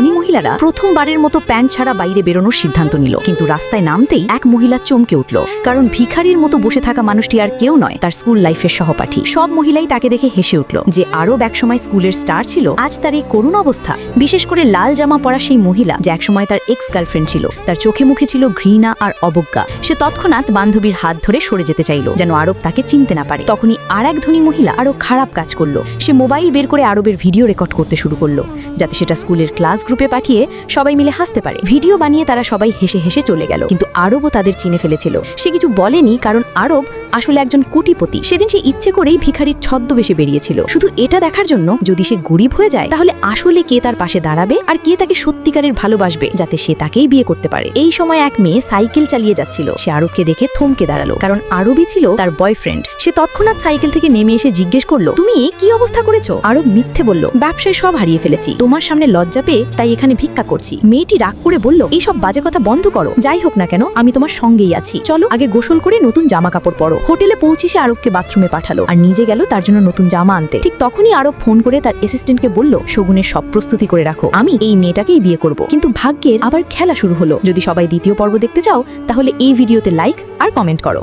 ধনী মহিলারা প্রথমবারের মতো প্যান্ট ছাড়া বাইরে বেরোনোর সিদ্ধান্ত নিল। কিন্তু রাস্তায় নামতেই এক মহিলা চমকে উঠল। কারণ ভিখারির মতো বসে থাকা মানুষটি আর কেউ নয়, তার স্কুল লাইফের সহপাঠী। সব মহিলাই তাকে দেখে হেসে উঠল যে আরব একসময় স্কুলের স্টার ছিল, আজ তার এই করুণ অবস্থা। বিশেষ করে লাল জামা পরা সেই মহিলা, যে একসময় তার এক্স গার্লফ্রেন্ড ছিল। তার চোখে মুখে ছিল ঘৃণা আর অবজ্ঞা। সে তৎক্ষণাৎ বান্ধবীর হাত ধরে সরে যেতে চাইল, যেন আরব তাকে চিনতে না পারে। তখনই আর এক ধনী মহিলা আরও খারাপ কাজ করল। সে মোবাইল বের করে আরবের ভিডিও রেকর্ড করতে শুরু করল, যাতে সেটা স্কুলের ক্লাস গ্রুপে পাঠিয়ে সবাই মিলে হাসতে পারে। ভিডিও বানিয়ে তারা সবাই হেসে হেসে চলে গেল। কিন্তু আরবও তাদের চিনে ফেলেছিল। সে কিছু বলেনি কারণ আরব আসলে একজন কোটিপতি। সেদিন সে ইচ্ছে করেই ভিখারির ছদ্মবেশে বেরিয়েছিল। শুধু এটা দেখার জন্য যদি সে গরিব হয়ে যায়, তাহলে আসলে কে তার পাশে দাঁড়াবে আর কে তাকে সত্যিকারের ভালোবাসবে যাতে সে তাকেই বিয়ে করতে পারে। এই সময় এক মেয়ে সাইকেল চালিয়ে যাচ্ছিল। সে আরবকে দেখে থমকে দাঁড়াল। কারণ আরবই ছিল তার বয়ফ্রেন্ড। সে তৎক্ষণাৎ সাইকেল থেকে নেমে এসে জিজ্ঞেস করল, তুমি কি অবস্থা করেছ? আরব মিথ্যে বলল, ব্যবসায় সব হারিয়ে ফেলেছি। তোমার সামনে লজ্জা পেয়ে তাই এখানে ভিক্ষা করছি। মেয়েটি রাগ করে বলল এই সব বাজে কথা বন্ধ করো। যাই হোক না কেন, আমি তোমার সঙ্গেই আছি। চলো আগে গোসল করে নতুন জামা কাপড় পরো। হোটেলে পৌঁছে সে আরবকে বাথরুমে পাঠালো। আর নিজে গেল তার জন্য নতুন জামা আনতে। ঠিক তখনই আরব ফোন করে তার অ্যাসিস্ট্যান্টকে বলল, শগুনের সব প্রস্তুতি করে রাখো। আমি এই মেয়েটাকেই বিয়ে করব। কিন্তু ভাগ্যের আবার খেলা শুরু হলো। যদি সবাই দ্বিতীয় পর্ব দেখতে চাও, তাহলে এই ভিডিওতে লাইক আর কমেন্ট করো।